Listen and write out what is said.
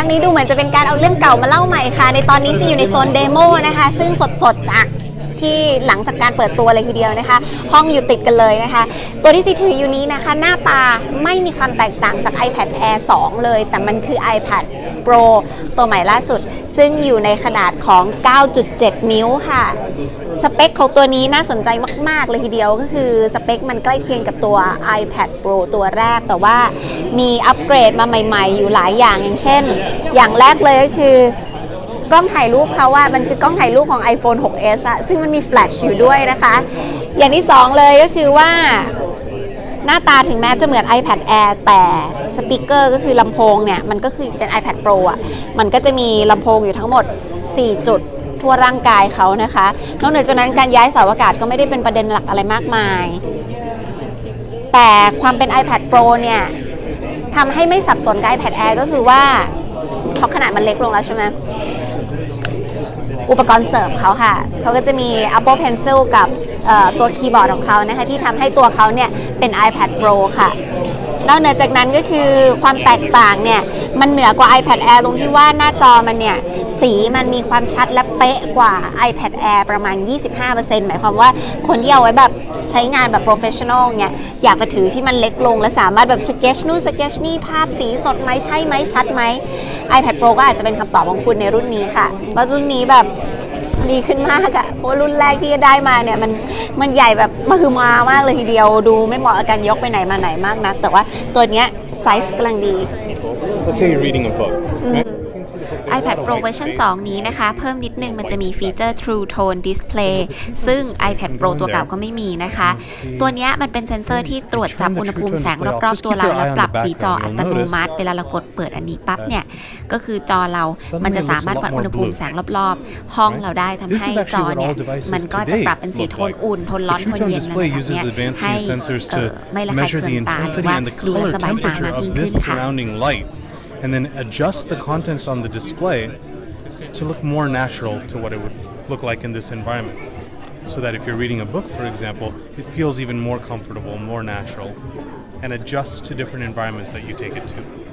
รั้งนี้ดูเหมือนจะเป็นการเอาเรื่องเก่ามาเล่าใหม่ค่ะ ในตอนนี้ซีอยู่ในโซนเดโมนะคะ ซึ่งสดๆจากที่หลังจากการเปิดตัวเลยทีเดียวนะคะ ห้องอยู่ติดกันเลยนะคะ ตัวที่ซีถืออยู่นี้นะคะ หน้าตาไม่มีความแตกต่างจาก iPad Air 2 เลย แต่มันคือ iPad Pro ตัวใหม่ล่าสุด ซึ่งอยู่ในขนาดของ 9.7 นิ้วค่ะ สเปคของตัวนี้น่าสนใจมาก ๆ เลยทีเดียวก็คือสเปคมันใกล้เคียงกับตัว iPad Pro ตัวแรก แต่ว่ามีอัปเกรดมาใหม่ ๆ อยู่หลายอย่างอย่างเช่น อย่างแรกเลยก็คือกล้องถ่ายรูปเขาว่ามันคือกล้องถ่ายรูปของ iPhone 6s อะซึ่งมันมีแฟลชอยู่ด้วยนะคะ อย่างที่สองเลยก็คือว่า หน้าตาถึงแม้จะเหมือน iPad Air แต่สปีกเกอร์ก็คือลำโพงเนี่ยมันก็คือเป็น iPad Pro อะมันก็จะมีลำโพงอยู่ทั้งหมด 4 จุดทั่วร่างกายเขานะคะ นอกเหนือจากนั้นการย้ายเสาอากาศก็ไม่ได้เป็นประเด็นหลักอะไรมากมาย แต่ความเป็น iPad Pro เนี่ยทำให้ไม่สับสนกับ iPad Air ก็คือว่าเพราะขนาดมันเล็กลงแล้วใช่ไหมอุปกรณ์เสริมเขาค่ะ เขาก็จะมี Apple Pencil กับ ตัวคีย์บอร์ดของเขานะคะที่ทำให้ตัวเขาเนี่ยเป็น iPad Pro ค่ะ นอกเหนือจากนั้นก็คือความแตกต่างเนี่ยมันเหนือกว่า iPad Air ตรงที่ว่าหน้าจอมันเนี่ยสีมันมีความชัดและเป๊ะกว่า iPad Air ประมาณ 25%หมายความว่าคนที่เอาไว้แบบใช้งานแบบ professional เนี่ยอยากจะถือที่มันเล็กลง และสามารถแบบ sketch นู่น sketch นี่ภาพสีสดไหมใช่ไหมชัดไหม iPad Pro ก็อาจจะเป็นคำตอบของคุณในรุ่นนี้ค่ะแล้วรุ่นนี้แบบ ดีขึ้นมากอะเพราะว่ารุ่นแรกที่ได้มาเนี่ยมันมันใหญ่แบบมหึมามากเลยทีเดียวดูไม่เหมาะกับการยกไปไหนมาไหนมากนักแต่ว่าตัวเนี้ยไซส์กำลังดี Let's say you're reading a book. right? iPad Pro เวอร์ชัน2 นี้นะคะ เพิ่มนิดนึงมันจะมีฟีเจอร์ True Tone Display ซึ่ง iPad Pro ตัวเก่าก็ไม่มีนะคะ ตัวนี้มันเป็นเซ็นเซอร์ที่ตรวจจับอุณหภูมิแสงรอบๆตัวเราแล้วปรับสีจออัตโนมัติ เวลาเรากดเปิดอันนี้ปั๊บเนี่ย ก็คือจอเรามันจะสามารถวัดอุณหภูมิแสงรอบๆ ห้องเราได้ทำให้จอเนี่ยมันก็จะปรับเป็นสีโทนอุ่นโทนร้อนโทนเย็นอะไรแบบนี้ให้ไม่ระคายเคืองตาหรือว่าดูแลสบายตามากยิ่งขึ้นค่ะ and then adjust the contents on the display to look more natural to what it would look like in this environment. So that if you're reading a book, for example, it feels even more comfortable, more natural, and adjusts to different environments that you take it to.